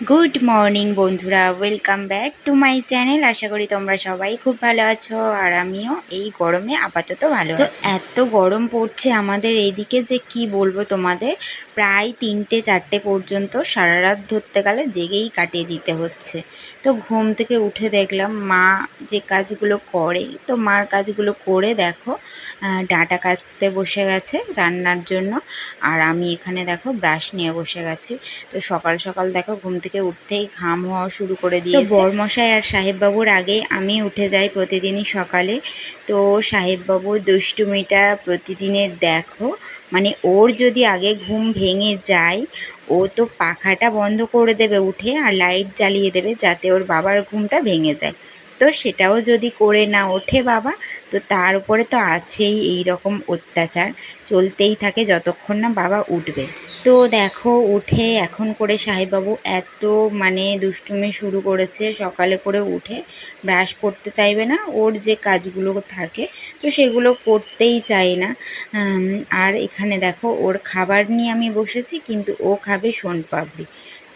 Good morning বন্ধুরা। Welcome back to my channel আশা করি তোমরা সবাই খুব ভালো আছো আর আমিও এই গরমে আপাতত ভালো আছি। এত গরম পড়ছে আমাদের এইদিকে যে কি বলব তোমাদের? প্রায় তিনটে চারটে পর্যন্ত সারা রাত ধরতে গেলে জেগেই কাটিয়ে দিতে হচ্ছে। তো ঘুম থেকে উঠে দেখলাম মা যে কাজগুলো করে তো মার কাজগুলো করে দেখো ডাঁটা কাটতে বসে গেছে রান্নার জন্য আর আমি এখানে দেখো ব্রাশ নিয়ে বসে গেছি। তো সকাল সকাল দেখো ঘুম থেকে উঠতেই ঘাম হওয়া শুরু করে দিয়েছে। বরমশাই আর সাহেববাবুর আগে আমি উঠে যাই প্রতিদিনই সকালে। তো সাহেববাবুর দুষ্টুমিটা প্রতিদিনের দেখো মানে ওর যদি আগে ঘুম ভেঙে যায়, ও তো পাখাটা বন্ধ করে দেবে উঠে আর লাইট জ্বালিয়ে দেবে যাতে ওর বাবার ঘুমটা ভেঙে যায়। তো সেটাও যদি করে না ওঠে বাবা, তো তার উপরে তো আছেই এই রকম অত্যাচার। চলতেই থাকে যতক্ষণ না বাবা উঠবে। তো দেখো, উঠে এখন করে সাহেববাবু এত মানে দুষ্টুমি শুরু করেছে, সকালে করে উঠে ব্রাশ করতে চাইবে না, ওর যে কাজগুলো থাকে তো সেগুলো করতেই চাই না। আর এখানে দেখো, ওর খাবার নিয়ে আমি বসেছি, কিন্তু ও খাবে সোনপাপড়ি।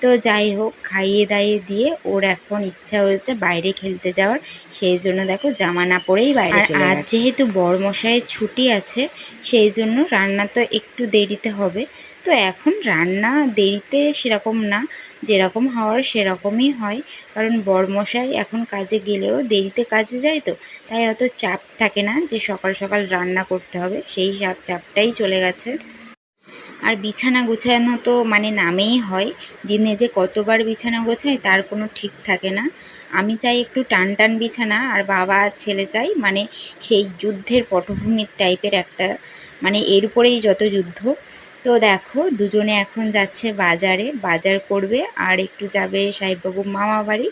তো যাই হোক খাইয়ে দাইয়ে দিয়ে ওর এখন ইচ্ছা হয়েছে বাইরে খেলতে যাওয়ার। সেই জন্য দেখো জামা না পরেই বাইরে চলে আজ যেহেতু বড়মশাইয়ের ছুটি আছে সেই জন্য রান্না তো একটু দেরিতে হবে। তো এখন রান্না দেরিতে সেরকম না যেরকম হওয়ার সেরকমই হয়। কারণ বড়মশাই এখন কাজে গেলেও দেরিতে কাজে যায় তো তাই অত চাপ থাকে না যে সকাল সকাল রান্না করতে হবে। সেই চাপ চাপটাই চলে গেছে। আর বিছানা গোছানো তো মানে নামেই হয়। দিনে যে কতবার বিছানা গোছায় তার কোনো ঠিক থাকে না। আমি চাই একটু টান টান বিছানা আর বাবা আর ছেলে চাই মানে সেই যুদ্ধের পটভূমির টাইপের একটা মানে এর উপরেই যত যুদ্ধ। তো দেখো, দুজনে এখন যাচ্ছে বাজারে, বাজার করবে আর একটু যাবে সাহেববাবু মামা বাড়ি।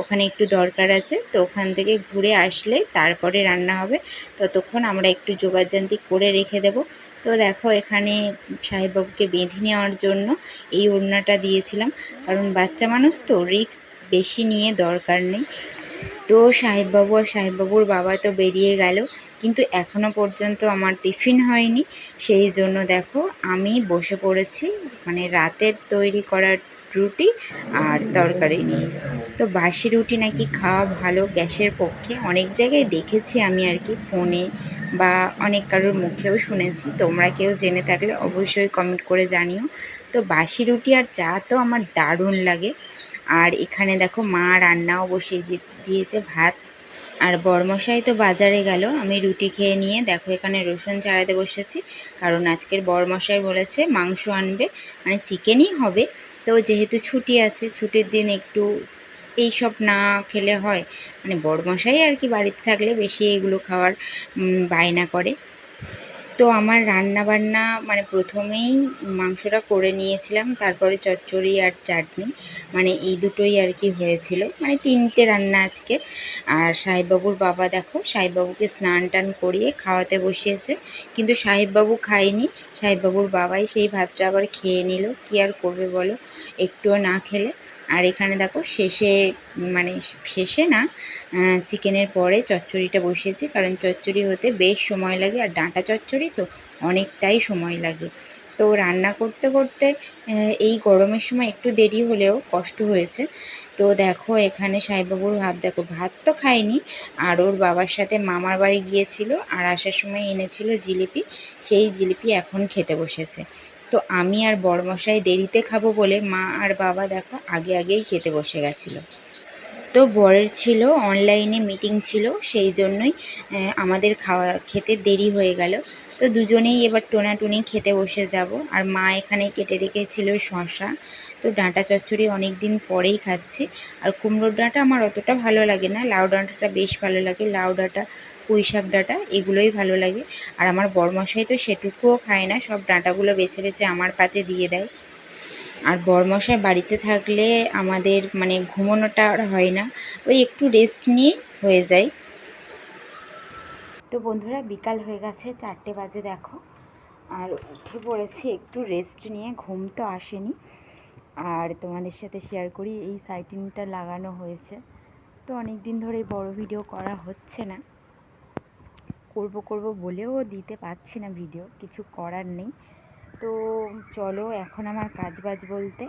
ওখানে একটু দরকার আছে, তো ওখান থেকে ঘুরে আসলে তারপরে রান্না হবে। ততক্ষণ আমরা একটু যোগাযান্তি করে রেখে দেব। তো দেখো, এখানে সাহেববাবুকে বেঁধে নেওয়ার জন্য এই ওড়নাটা দিয়েছিলাম। কারণ বাচ্চা মানুষ তো রিস্ক বেশি নিয়ে দরকার নেই। তো সাহেববাবু আর সাহেববাবুর বাবা তো বেরিয়ে গেল। কিন্তু এখনও পর্যন্ত আমার টিফিন হয়নি। সেই জন্য দেখো, আমি বসে পড়েছি। মানে রাতের তৈরি করা রুটি আর তরকারি নিয়ে। তো বাসি রুটি নাকি খাওয়া ভালো গ্যাসের পক্ষে? অনেক জায়গায় দেখেছি আমি আর কি, ফোনে বা অনেক কারোর মুখেও শুনেছি। তোমরা কেউ জেনে থাকলে অবশ্যই কমেন্ট করে জানিও। তো বাসি রুটি আর চা তো আমার দারুণ লাগে। আর এখানে দেখো মা রান্নাও বসিয়ে দিয়েছে ভাত। আর বরমশাই তো বাজারে গেল। আমি রুটি খেয়ে নিয়ে দেখো এখানে রসুন ছাড়াতে বসেছি। কারণ আজকের বরমশাই বলেছে মাংস আনবে মানে চিকেনই হবে। তো যেহেতু ছুটি আছে, ছুটির দিন একটু এইসব না খেলে হয়। মানে বরমশাই আর কি বাড়িতে থাকলে বেশি এগুলো খাওয়ার বায়না করে। তো আমার রান্না বান্না মানে প্রথমেই মাংসটা করে নিয়েছিলাম, তারপরে চচ্চড়ি আর চাটনি। মানে এই দুটোই আর কি হয়েছিল। মানে তিনটে রান্না আজকে। আর সাহেববাবুর বাবা দেখো, সাহেববাবুকে স্নান টান করিয়ে খাওয়াতে বসিয়েছে। কিন্তু সাহেববাবু খায়নি। সাহেববাবুর বাবাই সেই ভাতটা আবার খেয়ে নিল। কি আর করবে বলো? একটুও না খেলে। আর এখানে দেখো শেষে মানে শেষে না চিকেনের পরে চচ্চড়িটা বসিয়েছি। কারণ চচ্চড়ি হতে বেশ সময় লাগে আর ডাঁটা চচ্চড়ি তো অনেকটাই সময় লাগে। তো রান্না করতে করতে এই গরমের সময় একটু দেরি হলেও কষ্ট হয়েছে। তো দেখো এখানে সাইবাবুর ভাব, দেখো ভাত তো খায়নি আর ওর বাবার সাথে মামার বাড়ি গিয়েছিল আর আসার সময় এনেছিল জিলিপি। সেই জিলিপি এখন খেতে বসেছে। তো আমি আর বড়মশাই দেরিতে খাব বলে মা আর বাবা দেখো আগে আগেই খেতে বসে গেছিল। তো বরের ছিল অনলাইনে মিটিং ছিল, সেই জন্যই আমাদের খাওয়া, খেতে দেরি হয়ে গেল। তো দুজনেই এবার টোনাটুনি খেতে বসে যাব। আর মা এখানে কেটে রেখেছিল শশা তো ডাঁটা চচ্চড়ি অনেক দিন পরেই খাচ্ছি। আর কুমড়োর ডাঁটা আমার অতটা ভালো লাগে না। লাউ ডাঁটাটা বেশ ভালো লাগে। লাউ ডাঁটা, পুঁই শাক ডাঁটা, এগুলোই ভালো লাগে। আর আমার বরমশাই তো সেটুকুও খায় না। সব ডাঁটাগুলো বেছে বেছে আমার পাতে দিয়ে দেয়। আর বরমশাই বাড়িতে থাকলে আমাদের মানে ঘুমোনোটা আর হয় না। ওই একটু রেস্ট নিয়ে হয়ে যায়। তো বন্ধুরা বিকাল হয়ে গেছে, চারটে বাজে দেখো। আর উঠে পড়েছি একটু রেস্ট নিয়ে, ঘুম তো আসেনি। আর তোমাদের সাথে শেয়ার করি, এই সাইটিংটা লাগানো হয়েছে। তো অনেক দিন ধরেই বড় ভিডিও করা হচ্ছে না। করব করব বলেও দিতে পারছি না ভিডিও কিছু করার নেই। তো চলো, এখন আমার কাজ বাজ বলতে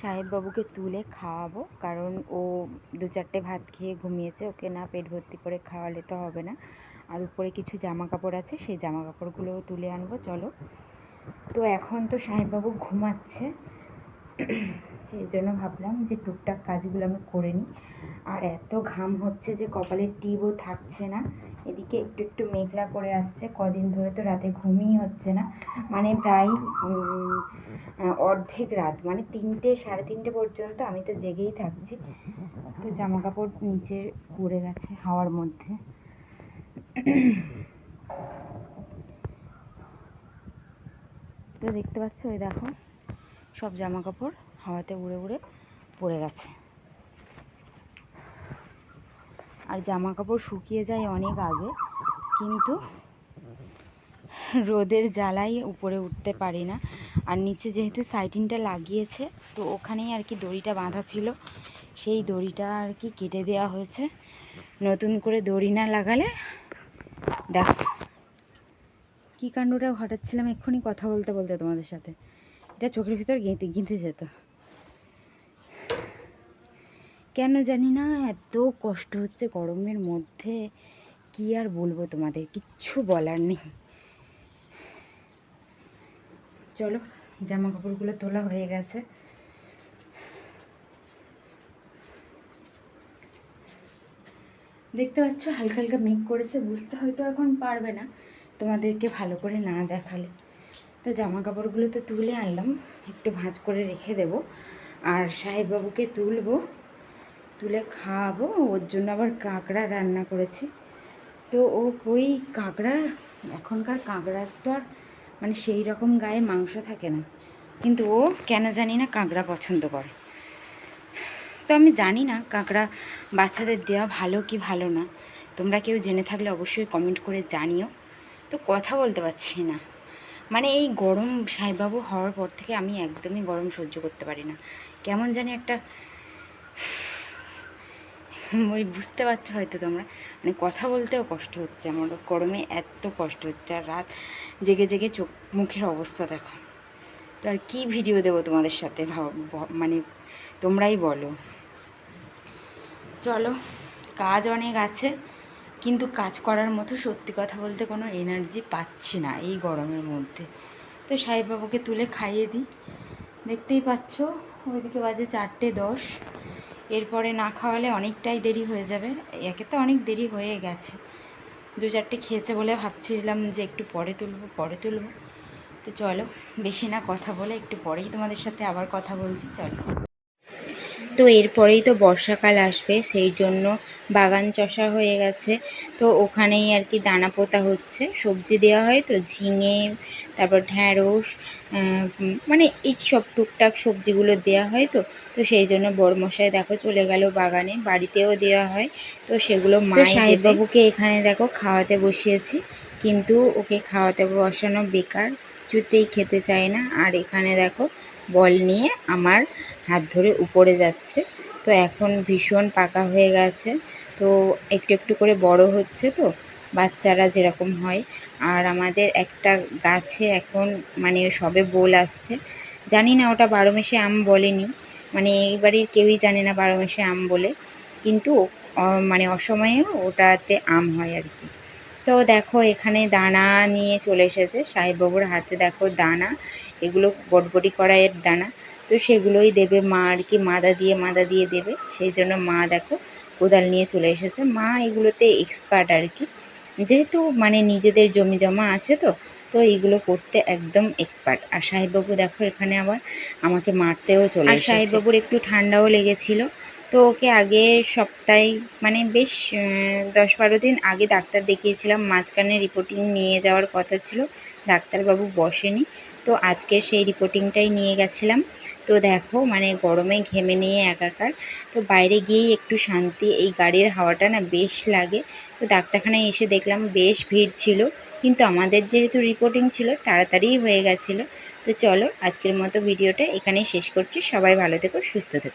সাহেববাবুকে তুলে খাওয়াবো, কারণ ও দু চারটে ভাত খেয়ে ঘুমিয়েছে, ওকে না পেট ভর্তি করে খাওয়ালে তো হবে না। আর উপরে কিছু জামা কাপড় আছে, সেই জামা কাপড়গুলোও তুলে আনব, চলো। তো এখন তো সাহেববাবু ঘুমাচ্ছে। সেই জন্য ভাবলাম যে টুকটাক কাজগুলো আমি করে নিই। আর এত ঘাম হচ্ছে যে কপালের টিপও থাকছে না। এদিকে একটু একটু মেঘলা করে আসছে, কদিন ধরে তো রাতে ঘুমই হচ্ছে না। মানে প্রায় অর্ধেক রাত মানে তিনটে, সাড়ে তিনটে পর্যন্ত আমি তো জেগেই থাকছি। তো জামা কাপড় নিচে পড়ে গেছে হাওয়ার মধ্যে। তো দেখতে পাচ্ছ ওই দেখো, সব জামা কাপড় হাওয়াতে উড়ে উড়ে পড়ে গেছে। আর জামা কাপড় শুকিয়ে যায় অনেক আগে, কিন্তু রোদের জ্বালাই উপরে উঠতে পারি না। আর নিচে যেহেতু সাইটিনটা লাগিয়েছে, তো ওখানেই আর কি দড়িটা বাঁধা ছিল। সেই দড়িটা আর কি কেটে দেওয়া হয়েছে। নতুন করে দড়ি না লাগালে দেখো। কী কাণ্ডটা ঘটাচ্ছিলাম এক্ষুনি কথা বলতে বলতে তোমাদের সাথে। এটা চোখের ভিতর গেঁথে গেঁথে যেত। কেন জানি না, এত কষ্ট হচ্ছে গরমের মধ্যে। কি আর বলব তোমাদের, কিচ্ছু বলার নেই। চলো জামা কাপড়গুলো তোলা হয়ে গেছে। দেখতে পাচ্ছ, হালকা হালকা মেঘ করেছে, বুঝতে হয়তো এখন পারবে না। তোমাদেরকে ভালো করে না দেখালে। তো জামা কাপড়গুলো তো তুলে আনলাম, একটু ভাঁজ করে রেখে দেব। আর সাহেববাবুকে তুলবো, তুলে খাওয়াবো, ওর জন্য আবার কাঁকড়া রান্না করেছি। তো ও ওই কাঁকড়া? এখনকার কাঁকড়ার তো আর মানে সেই রকম গায়ে মাংস থাকে না। কিন্তু ও কেন জানি না কাঁকড়া পছন্দ করে। তো আমি জানি না কাঁকড়া বাচ্চাদের দেওয়া ভালো কি ভালো না। তোমরা কেউ জেনে থাকলে অবশ্যই কমেন্ট করে জানিও। তো কথা বলতে পারছি না। মানে এই গরম সাহেববাবু হওয়ার পর থেকে আমি একদমই গরম সহ্য করতে পারি না। কেমন জানি একটা ওই বুঝতে পারছ হয়তো তোমরা। মানে কথা বলতেও কষ্ট হচ্ছে আমার। গরমে এত কষ্ট হচ্ছে আর রাত জেগে জেগে চোখ মুখের অবস্থা দেখো। তো আর কী ভিডিও দেবো তোমাদের সাথে মানে তোমরাই বলো। চলো, কাজ অনেক আছে, কিন্তু কাজ করার মতো সত্যি কথা বলতে কোনো এনার্জি পাচ্ছি না এই গরমের মধ্যে। তো সাহেববাবুকে তুলে খাইয়ে দিই। দেখতেই পাচ্ছ, ওইদিকে বাজে চারটে দশ। এরপরে না খাওয়ালে অনেকটাই দেরি হয়ে যাবে। একে তো অনেক দেরি হয়ে গেছে। দু চারটে খেয়েছে বলে ভাবছিলাম যে একটু পরে তুলবো পরে তুলবো। তো চলো, বেশি না কথা বলে একটু পরেই তোমাদের সাথে আবার কথা বলছি, চলো। তো এরপরেই তো বর্ষাকাল আসবে সেই জন্য বাগান চষা হয়ে গেছে। তো ওখানেই আর কি দানা পোতা হচ্ছে। সবজি দেওয়া হয় তো ঝিঙে তারপর ঢ্যাঁড়স মানে এই সব টুকটাক সবজিগুলো দেওয়া হয় তো তো সেই জন্য বড়মশাই দেখো চলে গেল বাগানে বাড়িতেও দেওয়া হয়। তো সেগুলো মা সাহেববাবুকে এখানে দেখো খাওয়াতে বসিয়েছি কিন্তু ওকে খাওয়াতে বসানো বেকার কিছুতেই খেতে চায় না। আর এখানে দেখো বল নিয়ে আমার হাত ধরে উপরে যাচ্ছে। তো এখন ভীষণ পাকা হয়ে গেছে। তো একটু একটু করে বড় হচ্ছে তো, বাচ্চারা যেরকম হয়। আর আমাদের একটা গাছে এখন মানে সবে বোল আসছে। জানি না ওটা বারো মাসে আম বলেনি। মানে এই বাড়ির কেউই জানে না বারো মাসে আম বলে। কিন্তু মানে অসময়েও ওটাতে আম হয় আর কি। তো দেখো এখানে দানা নিয়ে চলে এসেছে। সাহেববাবুর হাতে দেখো দানা এগুলো বটবটি কড়াইয়ের দানা। তো সেগুলোই দেবে মা আর কি মাদা দিয়ে মাদা দিয়ে দেবে। সেই জন্য মা দেখো কোদাল নিয়ে চলে এসেছে। মা এগুলোতে এক্সপার্ট আর কি। যেহেতু মানে নিজেদের জমি জমা আছে তো তো এইগুলো করতে একদম এক্সপার্ট আর সাহেববাবু দেখো এখানে আবার আমাকে মারতেও চলে আর সাহেববাবুর একটু ঠান্ডাও লেগেছিল। তো ওকে আগের সপ্তাহে মানে বেশ দশ বারো দিন আগে ডাক্তার দেখিয়েছিলাম, মাঝখানে রিপোর্টিং নিয়ে যাওয়ার কথা ছিল, ডাক্তারবাবু বসেনি। তো আজকে সেই রিপোর্টিংটাই নিয়ে গেছিলাম। তো দেখো মানে গরমে ঘেমে নিয়ে একাকার। তো বাইরে গিয়েই একটু শান্তি, এই গাড়ির হাওয়াটা না বেশ লাগে। তো ডাক্তারখানায় এসে দেখলাম, বেশ ভিড় ছিল। কিন্তু আমাদের যেহেতু রিপোর্টিং ছিল, তাড়াতাড়িই হয়ে গেছিল। তো চলো, আজকের মতো ভিডিওটা এখানেই শেষ করছি। সবাই ভালো থেকো, সুস্থ থেকো।